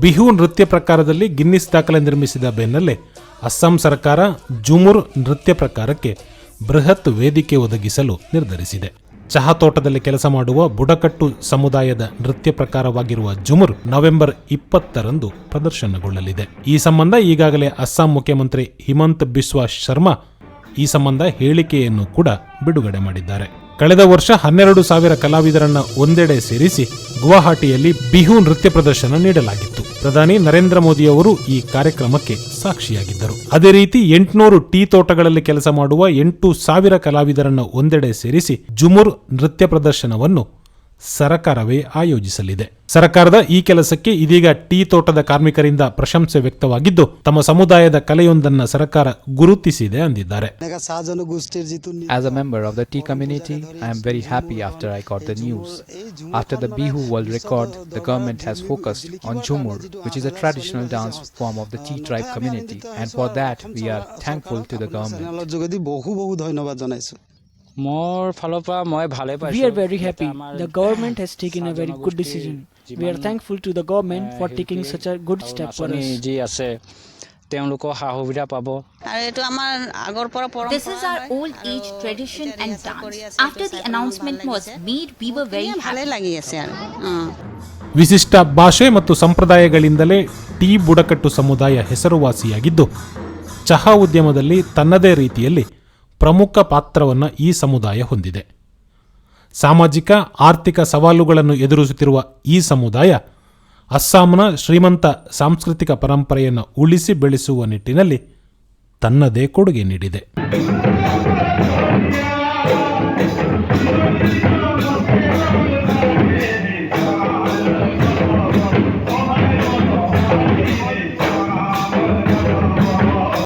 ಬಿಹು ನೃತ್ಯ ಪ್ರಕಾರದಲ್ಲಿ ಗಿನ್ನಿಸ್ ದಾಖಲೆ ನಿರ್ಮಿಸಿದ ಬೆನ್ನಲ್ಲೇ ಅಸ್ಸಾಂ ಸರ್ಕಾರ ಜುಮುರ್ ನೃತ್ಯ ಪ್ರಕಾರಕ್ಕೆ ಬೃಹತ್ ವೇದಿಕೆ ಒದಗಿಸಲು ನಿರ್ಧರಿಸಿದೆ. ಚಹಾ ತೋಟದಲ್ಲಿ ಕೆಲಸ ಮಾಡುವ ಬುಡಕಟ್ಟು ಸಮುದಾಯದ ನೃತ್ಯ ಪ್ರಕಾರವಾಗಿರುವ ಜುಮುರ್ ನವೆಂಬರ್ ಇಪ್ಪತ್ತರಂದು ಪ್ರದರ್ಶನಗೊಳ್ಳಲಿದೆ. ಈ ಸಂಬಂಧ ಈಗಾಗಲೇ ಅಸ್ಸಾಂ ಮುಖ್ಯಮಂತ್ರಿ ಹಿಮಂತ್ ಬಿಸ್ವಾ ಶರ್ಮಾ ಈ ಸಂಬಂಧ ಹೇಳಿಕೆಯನ್ನು ಕೂಡ ಬಿಡುಗಡೆ ಮಾಡಿದ್ದಾರೆ. ಕಳೆದ ವರ್ಷ ಹನ್ನೆರಡು ಸಾವಿರ ಕಲಾವಿದರನ್ನ ಒಂದೆಡೆ ಸೇರಿಸಿ ಗುವಾಹಟಿಯಲ್ಲಿ ಬಿಹು ನೃತ್ಯ ಪ್ರದರ್ಶನ ನೀಡಲಾಗಿತ್ತು. ಪ್ರಧಾನಿ ನರೇಂದ್ರ ಮೋದಿ ಅವರು ಈ ಕಾರ್ಯಕ್ರಮಕ್ಕೆ ಸಾಕ್ಷಿಯಾಗಿದ್ದರು. ಅದೇ ರೀತಿ ಎಂಟುನೂರು ಟೀ ತೋಟಗಳಲ್ಲಿ ಕೆಲಸ ಮಾಡುವ ಎಂಟು ಸಾವಿರ ಕಲಾವಿದರನ್ನ ಒಂದೆಡೆ ಸೇರಿಸಿ ಜುಮುರ್ ನೃತ್ಯ ಪ್ರದರ್ಶನವನ್ನು ಸರಕಾರವೇ ಆಯೋಜಿಸಲಿದೆ. ಸರಕಾರದ ಈ ಕೆಲಸಕ್ಕೆ ಇದೀಗ ಟೀ ತೋಟದ ಕಾರ್ಮಿಕರಿಂದ ಪ್ರಶಂಸೆ ವ್ಯಕ್ತವಾಗಿದ್ದು, ತಮ್ಮ ಸಮುದಾಯದ ಕಲೆಯೊಂದನ್ನು ಸರ್ಕಾರ ಗುರುತಿಸಿದೆ ಅಂದಿದ್ದಾರೆ. As a member of the tea community I am very happy after I caught the news after the Bihu world record the government has focused on Jhumur which is a traditional dance form of the tea tribe community and for that we are thankful to the government ಬಹು ಬಹು ಧನ್ಯವಾದ ಜನಾಯಿಸು চেনেলৰ যোগেদি বহু বহু ধন্যবাদ জনাইছোঁ মোৰ ফালৰ পৰা মই ভালে We পাইছোঁ are very happy. আমাৰ The government has taken a চাহ very good জনগোষ্ঠীৰ decision. We are যিমান, thankful to the government for ah, taking শিল্পী such a good আৰু step for নাচনী us. যি আছে তেওঁলোকৰ সা সুবিধা পাব আৰু এইটো আমাৰ আগৰ পৰা পৰম্পৰা This is our হয় old আৰু age tradition এতিয়ালৈকে and আছে, কৰি dance. আছে, After এইটো the চাই announcement ভাল was লাগিছে। made, we were very এনে ভালে happy. লাগি আছে আৰু অঁ ವಿಶಿಷ್ಟ ಭಾಷೆ ಮತ್ತು ಸಂಪ್ರದಾಯಗಳಿಂದಲೇ ಟೀ ಬುಡಕಟ್ಟು ಸಮುದಾಯ ಹೆಸರುವಾಸಿಯಾಗಿದ್ದು ಚಹಾ ಉದ್ಯಮದಲ್ಲಿ ತನ್ನದೇ ರೀತಿಯಲ್ಲಿ ಪ್ರಮುಖ ಪಾತ್ರವನ್ನು ಈ ಸಮುದಾಯ ಹೊಂದಿದೆ. ಸಾಮಾಜಿಕ, ಆರ್ಥಿಕ ಸವಾಲುಗಳನ್ನು ಎದುರಿಸುತ್ತಿರುವ ಈ ಸಮುದಾಯ ಅಸ್ಸಾಂನ ಶ್ರೀಮಂತ ಸಾಂಸ್ಕೃತಿಕ ಪರಂಪರೆಯನ್ನು ಉಳಿಸಿ ಬೆಳೆಸುವ ನಿಟ್ಟಿನಲ್ಲಿ ತನ್ನದೇ ಕೊಡುಗೆ ನೀಡಿದೆ.